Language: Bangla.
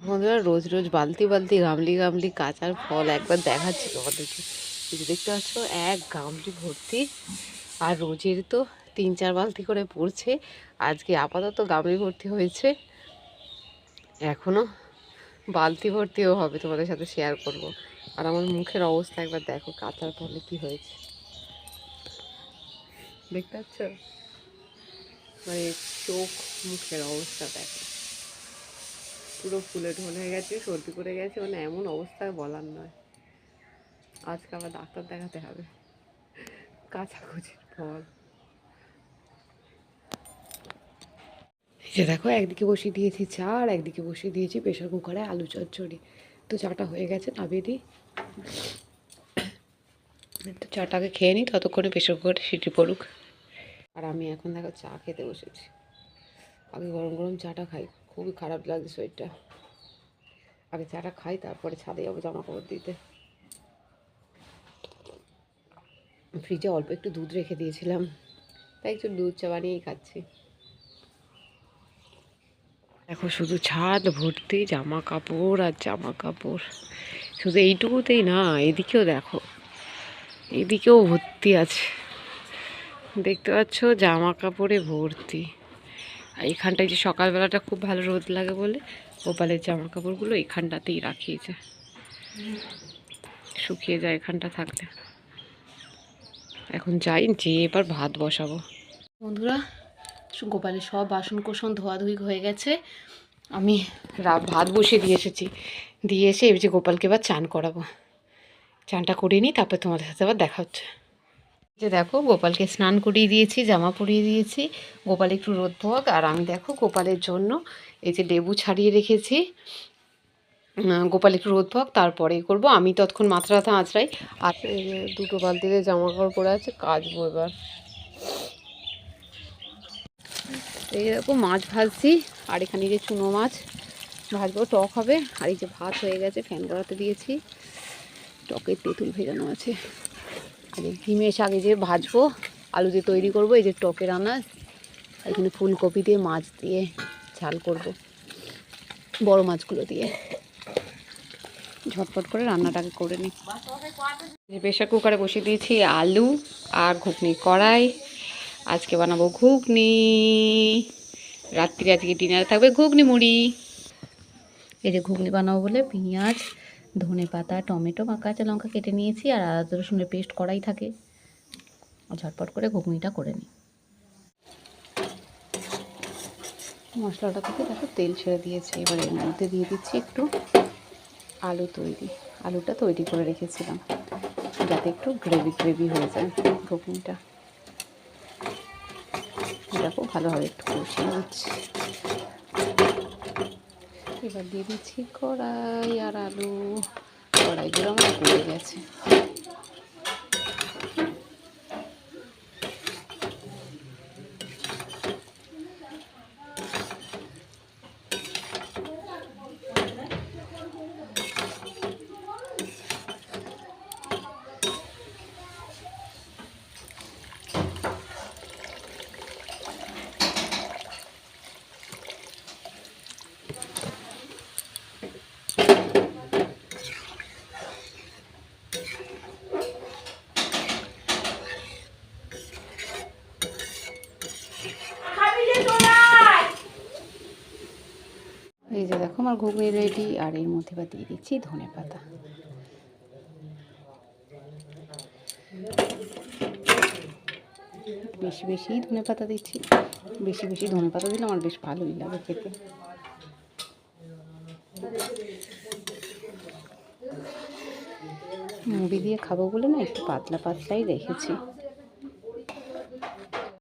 বন্ধুরা রোজ রোজ বালতি বালতি গামলি গামলি কাঁচার ফল একবার দেখাচ্ছি তোমাদেরকে। যে দেখতে পাচ্ছ, এক গামলি ভর্তি। আর রোজের তো তিন চার বালতি করে পড়ছে। আজকে আপাতত গামলি ভর্তি হয়েছে। এখনও বালতি ভর্তিও হবে তোমাদের সাথে শেয়ার করব। আর আমার মুখের অবস্থা একবার দেখো, কাঁচার ফলে কি হয়েছে। দেখতে পাচ্ছ? মানে চোখ, মুখের অবস্থা দেখো। পুরো ফুলে ঢলে গেছে, সর্দি করে গেছে মানে এমন অবস্থায় বলার নয়। আজকে আবার ডাক্তার দেখাতে হবে। কাছাকুচির ফল। যে দেখো, একদিকে বসিয়ে দিয়েছি চা আর একদিকে বসিয়ে দিয়েছি প্রেশার কুকারে আলু চচ্চড়ি। তো চাটা হয়ে গেছে, নামিয়ে দিই। তো চাটাকে খেয়ে নিই ততক্ষণে প্রেশার কুকারে সিটি পড়ুক। আর আমি এখন দেখো চা খেতে বসেছি। আগে গরম গরম চাটা খাই। খুবই খারাপ লাগছে শরীরটা। আগে চাটা খাই, তারপরে ছাদে যাব জামা কাপড় দিতে। ফ্রিজে অল্প একটু দুধ রেখে দিয়েছিলাম। তাই একটু দুধ চা বানিয়েই খাচ্ছি। দেখো শুধু ছাদ, ভর্তি জামা কাপড় আর জামা কাপড় শুধু এইটুকুতেই না, এদিকেও দেখো। এদিকেও ভর্তি আছে। দেখতে পাচ্ছ জামা কাপড়ে ভর্তি। এইখানটায় যে সকালবেলাটা খুব ভালো রোদ লাগে বলে, গোপালের জামা কাপড়গুলো এইখানটাতেই রাখিয়েছে শুকিয়ে যায় এখানটা থাকলে। এখন যাই যে এবার ভাত বসাবো। বন্ধুরা গোপালের সব বাসন কোসন ধোয়াধুয়ি হয়ে গেছে। আমি ভাত বসিয়ে দিয়ে এসেছি। দিয়ে এসে এই যে গোপালকে এবার চান করাবো। চানটা করিয়ে নিই, তারপর তোমাদের সাথে আবার দেখা হচ্ছে। যে দেখো, গোপালকে স্নান করিয়ে দিয়েছি, জামা পরিয়ে দিয়েছি। গোপাল একটু রোদ পোয়াক আর আমি দেখো গোপালের জন্য এই যে লেবু ছাড়িয়ে রেখেছি। গোপাল একটু রোদ পোয়াক তারপরে করব। আমি তৎক্ষণ মাথা ব্যথা আঁচড়াই, আর দুটো বালতিতে জামা কাপড় পরে আছে, কাচবো এবার। এই দেখো, মাছ ভাজছি, আর এখানে যে চুনো মাছ ভাজবো, টক হবে। আর এই যে ভাত হয়ে গেছে, ফ্যান করাতে দিয়েছি। টকের তেঁতুল ভেজানো আছে। ডিমের শাক এই যে ভাজবো, আলু দিয়ে তৈরি করব, এই যে টকের আনাজ, আর এখানে ফুলকপি দিয়ে, মাছ দিয়ে ঝাল করব, বড় মাছগুলো দিয়ে। ঝটপট করে রান্নাটাকে করে নিই। প্রেশার কুকারে বসিয়ে দিয়েছি আলু আর ঘুগনি কড়াই। আজকে বানাবো ঘুগনি। রাত্রি আজকে ডিনারে থাকবে ঘুগনি মুড়ি। এই যে ঘুগনি বানাবো বলে পেঁয়াজ ধনে পাতা, টমেটো, বা কাঁচা লঙ্কা কেটে নিয়েছি আর আদা রসুনের পেস্ট করাই থাকে। ঝটপট করে ঘুগনিটা করে নিই। মশলাটা থেকে দেখো তেল ছেড়ে দিয়েছি। এবার এর মধ্যে দিয়ে দিচ্ছি একটু আলু তৈরি। আলুটা তৈরি করে রেখেছিলাম যাতে একটু গ্রেভি গ্রেভি হয়ে যায় ঘুগনিটা। দেখো ভালোভাবে একটু কষিয়ে নিচ্ছি। এবার দিয়ে দিচ্ছি কড়াই আর আলু। কড়াইগুলো আমার গলে গেছে এই যে দেখো আমার ঘুগনি রেডি আর এর মধ্যে বা দিয়ে দিচ্ছি ধনে পাতা। বেশি বেশি ধনে পাতা দিচ্ছি। বেশি বেশি ধনে পাতা দিলে আমার বেশ ভালোই লাগে খেতে। মুড়ি দিয়ে খাব বলে না একটু পাতলা পাতলাই রেখেছি।